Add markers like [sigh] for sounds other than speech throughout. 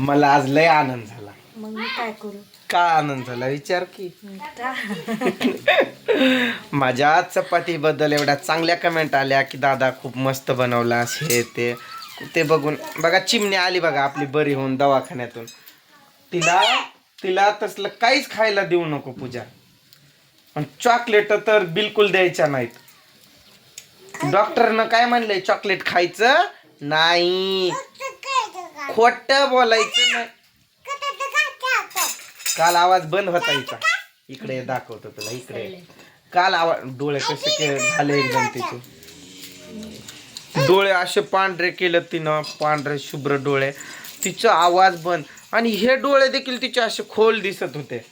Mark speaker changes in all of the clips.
Speaker 1: मला आज लय आनंद झाला.
Speaker 2: मग मी काय करू?
Speaker 1: का आनंद झाला? विचार की. [laughs] माझ्या चपातीबद्दल एवढ्या चांगल्या कमेंट आल्या की दादा खूप मस्त बनवला हे ते. ते बघून बघा चिमणी आली बघा आपली बरी होऊन दवाखान्यातून. तिला तिला तसलं काहीच खायला देऊ नको पूजा. पण चॉकलेट तर बिलकुल द्यायच्या नाहीत. डॉक्टरनं काय म्हणलंय? चॉकलेट खायचं नाही. खोट बोलायचं नाही. काल आवाज बंद होता हिचा इकडे दाखवतो तुला इकडे. काल आवाज डोळे कसे के झाले एकदम तिचे. डोळे असे पांढरे केले तिनं पांढरे शुभ्र डोळे. तिचा आवाज बंद. आणि हे डोळे देखील तिचे असे खोल दिसत होते.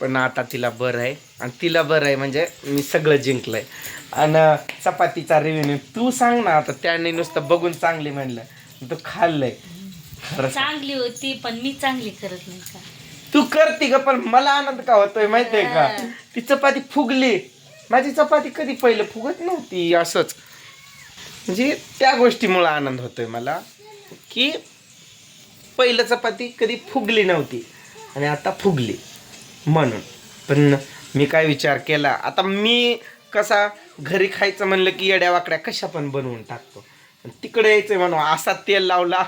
Speaker 1: पण आता तिला बरं आहे. आणि तिला बरं आहे म्हणजे मी सगळं जिंकलंय. आणि चपातीचा रिव्ह्यू तू सांग ना आता त्याने नुसतं बघून चांगली म्हणलं. तू खाल्लंय.
Speaker 2: चांगली होती पण मी चांगली करत नाही का?
Speaker 1: तू करते ग पण मला आनंद का होतोय माहितीये का? ती चपाती फुगली. माझी चपाती कधी पहिले फुगत नव्हती असंच. म्हणजे त्या गोष्टीमुळे आनंद होतोय मला की पहिलं चपाती कधी फुगली नव्हती आणि आता फुगली म्हणून. पण मी काय विचार केला आता मी कसा घरी खायचं म्हणलं की येड्या वाकड्या कशा पण बनवून टाकतो. तिकडे यायचं म्हणून असा तेल लावला.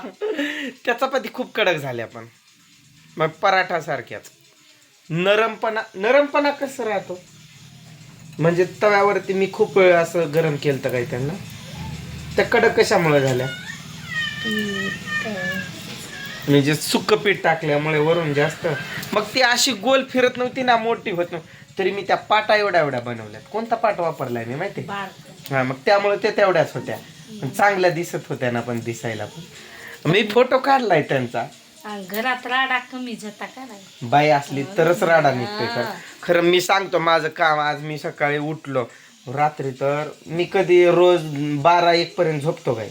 Speaker 1: त्या चपाती खूप कडक झाल्या पण मग पराठा सारख्याच नरमपणा नरमपणा कसं राहतो? म्हणजे तव्यावरती मी खूप वेळ असं गरम केलं काही त्यांना. त्या कडक कशामुळे झाल्या? म्हणजे सुक्क पीठ टाकल्यामुळे वरून जास्त. मग ती अशी गोल फिरत नव्हती ना मोठी होत नव्हती. तरी मी त्या पाटा एवढ्या एवढ्या बनवल्यात. कोणता पाट वापरलाय मी माहिती हा मग त्यामुळे ते तेवढ्याच होत्या. पण चांगल्या दिसत होत्या ना पण दिसायला पण. मी फोटो काढलाय त्यांचा.
Speaker 2: घरात राडा कमी जाता का
Speaker 1: बाई असली तरच राडा निघतोय तर खरं मी सांगतो माझं काम आज मी सकाळी उठलो. रात्री तर मी कधी रोज बारा एक पर्यंत झोपतो काय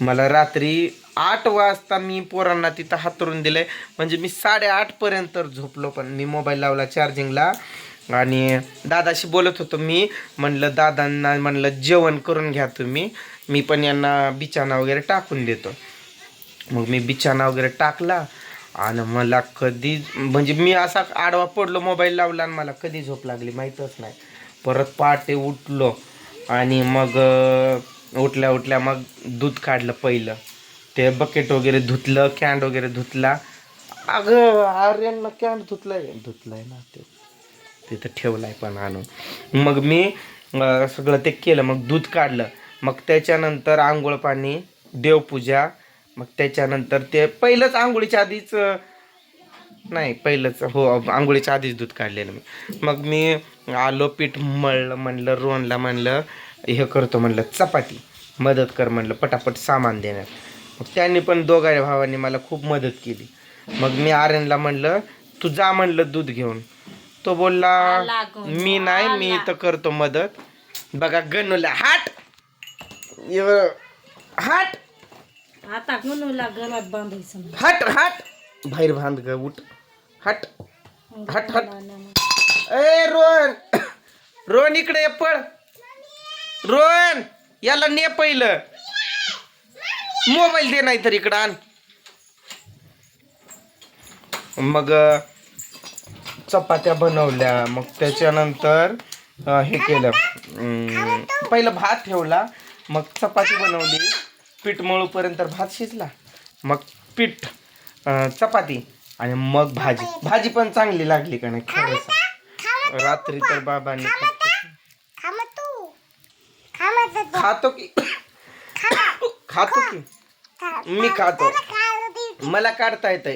Speaker 1: मला रात्री आठ वाजता मी पोरांना तिथं हातरून दिलंय. म्हणजे मी साडेआठ पर्यंत झोपलो पण मी मोबाईल लावला चार्जिंगला आणि दादाशी बोलत होतो मी. म्हणलं दादांना म्हणलं जेवण करून घ्या तुम्ही. मी पण यांना बिछाना वगैरे टाकून देतो. मग मी बिछाना वगैरे टाकला आणि मला कधी म्हणजे मी असा आडवा पडलो मोबाईल लावला आणि मला कधी झोप लागली माहीतच नाही. परत पहाटे उठलो आणि मग उठल्या उठल्या मग दूध काढलं पहिलं. ते बकेट वगैरे धुतलं कॅन्ड वगैरे धुतला. अगं आर्यननं कॅन्ड धुतलं आहे ना ते. तिथं ठेवलाय पण आणून. मग मी सगळं ते केलं मग दूध काढलं. मग त्याच्यानंतर आंघोळ पाणी देवपूजा मग त्याच्यानंतर ते पहिलंच आंघोळीच्या आधीच नाही पहिलंच हो आंघोळीच्या आधीच दूध काढलेलं मी. मग मी आलो पीठ मळलं म्हणलं रोणला म्हणलं हे करतो म्हणलं चपाती. मदत कर म्हणलं पटापट सामान देण्यात. मग त्यांनी पण दोघा भावांनी मला खूप मदत केली. मग मी आर्यनला म्हणलं तू जा म्हणलं दूध घेऊन. तो बोलला मी नाही मी. तर करतो मदत. बघा गणूला हाट! हाट!
Speaker 2: आता गणूला गळ्यात बांधायचं नाही.
Speaker 1: हट हट! बाहेर बांध ग उठ. हट हट हट. ए रोहन! [coughs] रोहन इकडे पळ. रोहन याला ने पहिलं. मोबाईल दे नाही तर इकडं आण. मग चपात्या बनवल्या. मग त्याच्यानंतर हे केलं. पहिलं भात ठेवला. मग चपाती बनवली. पीठ मळूपर्यंत भात शिजला. मग पीठ चपाती आणि मग भाजी. भाजी पण चांगली लागली का नाही खरं सांग. रात्री तर बाबांनी खातो की. खातो की. मी खातो. मला काढता येतंय.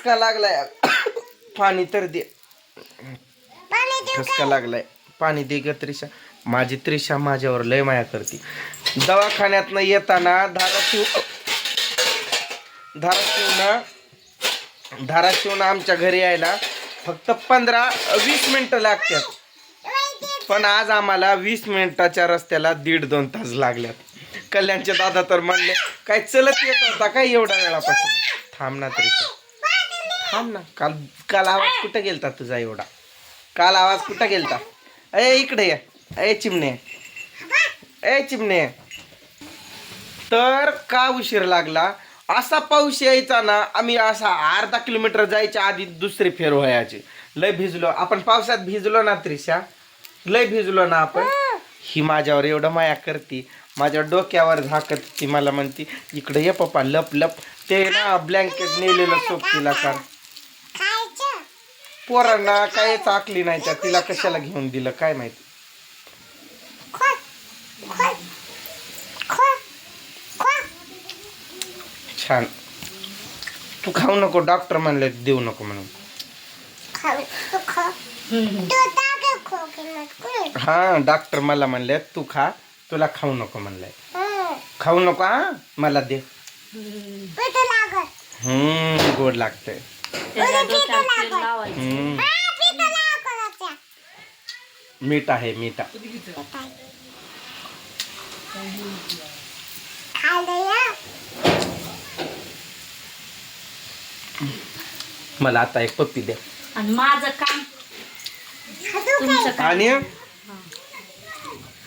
Speaker 1: ठसका लागलाय. पाणी तर दे. ठसका लागलाय. पाणी दे ग त्रिशा. माझी त्रिशा माझ्यावर लय माया करते. दवाखान्यातनं येताना धाराशिव धाराशिवनं धाराशिवनं आमच्या घरी यायला फक्त पंधरा वीस मिनिटं लागतात पण आज आम्हाला वीस मिनिटाच्या रस्त्याला दीड दोन तास लागल्यात. कल्याणचे दादा तर म्हणले काय चलत येत होता काय एवढ्या वेळापासून? थांब ना तरी थांब ना. काल काल आवाज कुठं गेलता तुझा एवढा? काल आवाज कुठं गेलता? ए इकडे ये. ए चिमणे. ए चिमणे. तर का उशीर लागला? असा पाऊस यायचा ना आम्ही असा अर्धा किलोमीटर जायच्या आधी दुसरी फेर व्हायची. लय भिजलो. आपण पावसात भिजलो ना त्रिशा? लय भिजलो ना आपण. ही. माझ्यावर एवढं माया करते. माझ्या डोक्यावर झाकत ती मला म्हणती इकडे ये पप्पा लप लप. ते ना ब्लँकेट नेलेलं सोबतीला का पोरांना काय चाकली नाही त्या तिला कशाला घेऊन दिलं? काय माहिती? छान. तू खाऊ नको डॉक्टर म्हणले देऊ नको म्हणून. हा डॉक्टर मला म्हणले तू खा. तुला खाऊ नको म्हणलंय खाऊ नको हा? मला दे. हम्म गोड लागतंय.
Speaker 2: त्याच्या डोक्यावर तेल लावायचं.
Speaker 1: हम्म. मीठ आहे मीठ. मला आता एक पप्पी द्या
Speaker 2: आणि माझं काम तुमचं काम.
Speaker 1: आणि?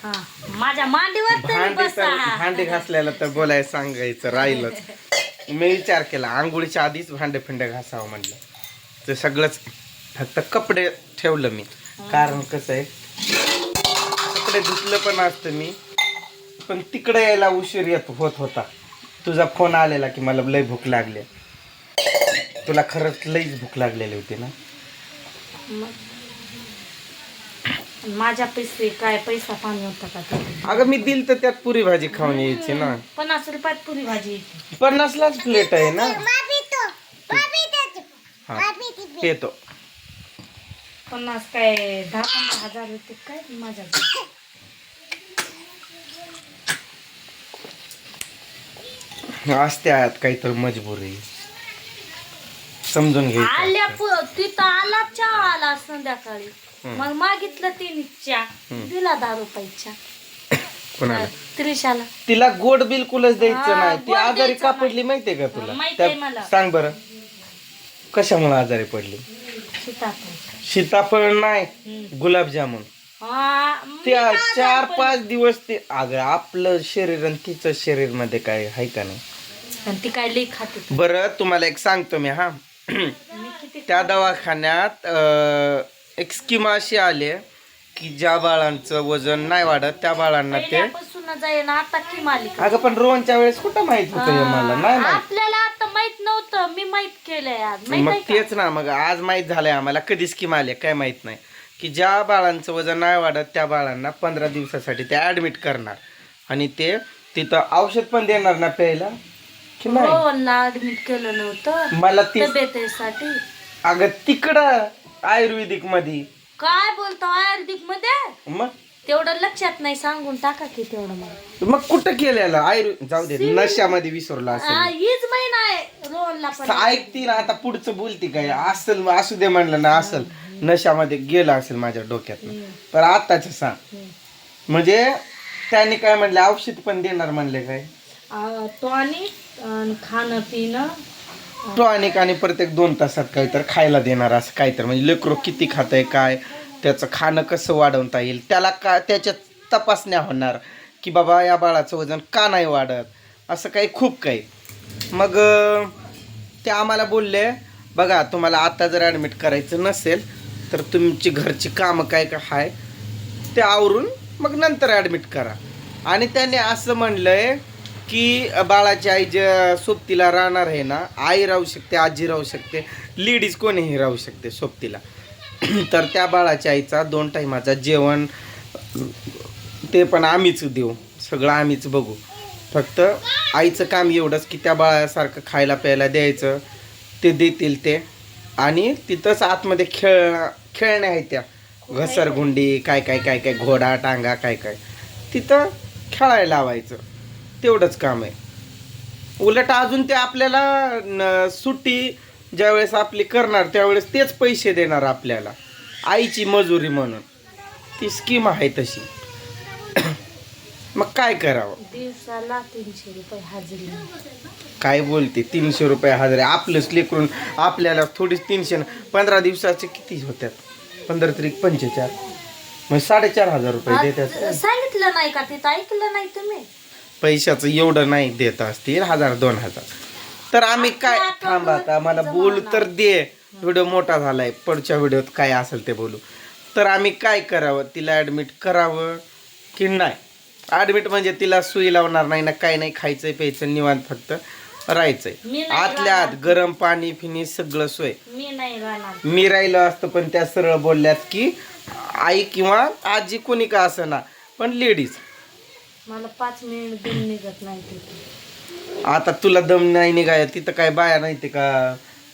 Speaker 2: हा माझ्या मांडीवर तरी
Speaker 1: भांडे तर भांडे घासल्याला तर बोलायला सांगायचं राहिलंच. मी विचार केला आंघोळीच्या आधीच भांडे फिंडे घासावं म्हणलं. ते सगळंच फक्त कपडे ठेवलं मी. कारण कसं आहे कपडे धुतलं पण असतं मी पण तिकडे यायला उशीर येत होत होता. तुझा फोन आलेला की मला लय भूक लागली. तुला खरंच लईच भूक लागलेली होती ना.
Speaker 2: माझ्या पैसे काय पैसा पाणी होता का?
Speaker 1: अगं मी दिल तर त्यात पुरी भाजी खाऊन यायची ना.
Speaker 2: पन्नास रुपयात पुरी भाजी
Speaker 1: पन्नासलाच प्लेट आहे ना? हा. येतो.
Speaker 2: पन्नास काय दहा पंधरा हजार होते काय? माझ्या
Speaker 1: असते आयात काहीतरी मजबुरी. समजून घ्यायचं
Speaker 2: आल्या. प- तिथं आला चहा आला संध्याकाळी. मग मागितलं तिने चहा. दिला दहा रुपयाच्या
Speaker 1: कोणाला?
Speaker 2: त्रिशाला.
Speaker 1: तिला गोड बिलकुलच द्यायचं
Speaker 2: हा,
Speaker 1: नाही. ती
Speaker 2: गोड
Speaker 1: आजारी
Speaker 2: द्यायचं
Speaker 1: का
Speaker 2: नाही.
Speaker 1: पडली माहितीये का तुला?
Speaker 2: माहिती
Speaker 1: त्या-
Speaker 2: आहे मला.
Speaker 1: सांग बरं. कशामुळे आजारी पडली?
Speaker 2: सीताफळ
Speaker 1: सीताफळ नाही. गुलाबजामुन.
Speaker 2: हा,
Speaker 1: त्या चार. पाच दिवस ते अगं आपलं शरीर आणि तिचं शरीरमध्ये काय आहे का नाही?
Speaker 2: आणि ती काय लई खाते
Speaker 1: बरं तुम्हाला एक सांगतो मी हा.
Speaker 2: मी किती
Speaker 1: त्या दवाखान्यात अं, एक स्कीम अशी आली की ज्या बाळांचं वजन नाही वाढत त्या बाळांना ते
Speaker 2: आता की मालिका?
Speaker 1: अगं पण रोहनच्या वेळेस कुठं माहीत होतं हे मला? नाही माहीत.
Speaker 2: आपल्याला आता माहीत नव्हतं. मी माहीत केलंय आज. माहीत
Speaker 1: मग
Speaker 2: आहे का?
Speaker 1: तेच ना मग आज माहीत झालंय आम्हाला. कधी स्कीम आली काय माहीत नाही. की ज्या बाळांचं वजन नाही वाढत त्या बाळांना पंधरा दिवसासाठी ते ऍडमिट करणार. आणि ते तिथं औषध पण देणार ना प्यायला? की नाही?
Speaker 2: ना ऍडमिट केलं नव्हतं.
Speaker 1: मला ती
Speaker 2: तब्येतीसाठी?
Speaker 1: अगं तिकडं आयुर्वेदिकमध्ये
Speaker 2: काय बोलतो आयुर्वेदिकमध्ये
Speaker 1: मग?
Speaker 2: तेवढं लक्षात नाही सांगून टाका की तेवढं मला.
Speaker 1: मग कुठं केलेलं? आयुर्वेद जाऊ दे नशामध्ये विसरलो असेल
Speaker 2: हीच महिना आहे रोहनला पण.
Speaker 1: ऐकती ना आता पुढचं बोलती काय? असल असू दे म्हणलं ना असल. नशामध्ये गेलं असेल माझ्या डोक्यात पण आताच सांग. म्हणजे त्यांनी काय म्हणले औषध पण देणार म्हणले काय?
Speaker 2: टॉनिक आणि खाणं पिणं.
Speaker 1: टॉनिक आणि प्रत्येक दोन तासात काहीतरी खायला देणार असं काहीतरी. म्हणजे लेकरो किती खात काय? त्याचं खाणं कसं वाढवता येईल त्याला का त्याच्यात तपासण्या होणार की बाबा या बाळाचं वजन का नाही वाढत असं काही खूप काही. मग ते आम्हाला बोलले बघा तुम्हाला आता जर ॲडमिट करायचं नसेल तर तुमची घरची कामं काय काय आहे ते आवरून मग नंतर ॲडमिट करा. आणि त्याने असं म्हणलं आहे की बाळाची आई जे सोबतीला राहणार आहे ना आई राहू शकते आजी राहू शकते लेडीज कोणीही राहू शकते सोबतीला. [clears throat] तर त्या बाळाच्या आईचा दोन टायमाचा जेवण ते पण आम्हीच देऊ. सगळं आम्हीच बघू. फक्त आईचं काम एवढंच की त्या बाळासारखं खायला प्यायला द्यायचं. ते देतील ते. आणि तिथंच आतमध्ये खेळ खेळण्या आहेत त्या. घसरगुंडी काय काय काय काय घोडा टांगा काय काय. तिथं खेळायला लावायचं. तेवढंच काम आहे. उलट अजून ते आपल्याला न- सुट्टी ज्यावेळेस आपली करणार त्यावेळेस तेच पैसे देणार आपल्याला. आईची मजुरी म्हणून. ती स्कीम आहे तशी. मग काय करावं?
Speaker 2: दिवसाला तीनशे रुपये हजेरी.
Speaker 1: काय बोलते? तीनशे रुपये हजार. आपलंच लेकरून आपल्याला थोडीच तीनशे न- पंधरा दिवसाचे किती होत्यात? पंधरा तरी पंचेचार मग साडेचार हजार रुपये देतात
Speaker 2: सांगितलं नाही का तिथं ऐकलं नाही तुम्ही.
Speaker 1: पैशाचं एवढं नाही देत असतील. हजार दोन हजार. तर आम्ही काय थांबा आता मला बोलू तर दे. व्हिडिओ मोठा झालाय. पुढच्या व्हिडिओत काय असेल ते बोलू. तर आम्ही काय करावं? तिला ॲडमिट करावं की नाही? ॲडमिट म्हणजे तिला सुई लावणार नाही ना काय नाही खायचं प्यायचं निवांत फक्त राहायचंय. आतल्या आत गरम पाणी फिनी सगळं सोय.
Speaker 2: मी
Speaker 1: राहिलं असतं पण त्या सरळ बोलल्यात की आई किंवा आजी कोणी का असं ना पण लेडीज
Speaker 2: मला पाच मिनिट निघत नाही
Speaker 1: आता तुला दम नाही निघाय तिथं काय बाया नाही ते का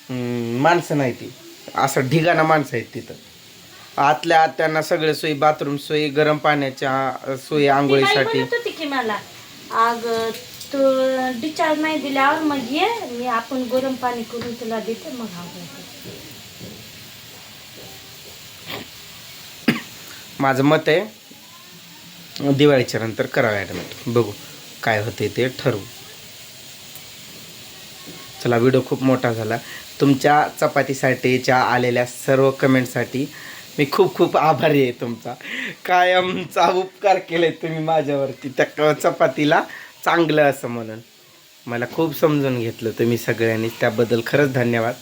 Speaker 1: माणसं नाही ती. असं ढिगाणा माणसं आहेत तिथं. आतल्या आत त्यांना सगळे सोयी बाथरूम सोयी गरम पाण्याच्या सोयी आंघोळीसाठी.
Speaker 2: म्हणत होती की मला तू डिस्चार्ज नाही दिल्यावर मग ये मी आपण गरम पाणी करून तुला देते मग आंघोळ कर.
Speaker 1: माझं मत आहे दिवाळीच्या नंतर करावं ॲडमिट बघू काय होते ते ठरवू. चला व्हिडिओ खूप मोठा झाला. तुमच्या चपातीसाठीच्या आलेल्या सर्व कमेंटसाठी मी खूप खूप आभारी आहे तुमचा. कायमचा उपकार केले तुम्ही माझ्यावरती. त्या क- चपातीला चांगलं असं म्हणून. मला खूप समजून घेतलं तुम्ही सगळ्यांनी. त्याबद्दल खरंच धन्यवाद.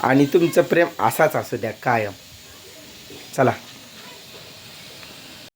Speaker 1: आणि तुमचं प्रेम असाच असू द्या कायम. चला.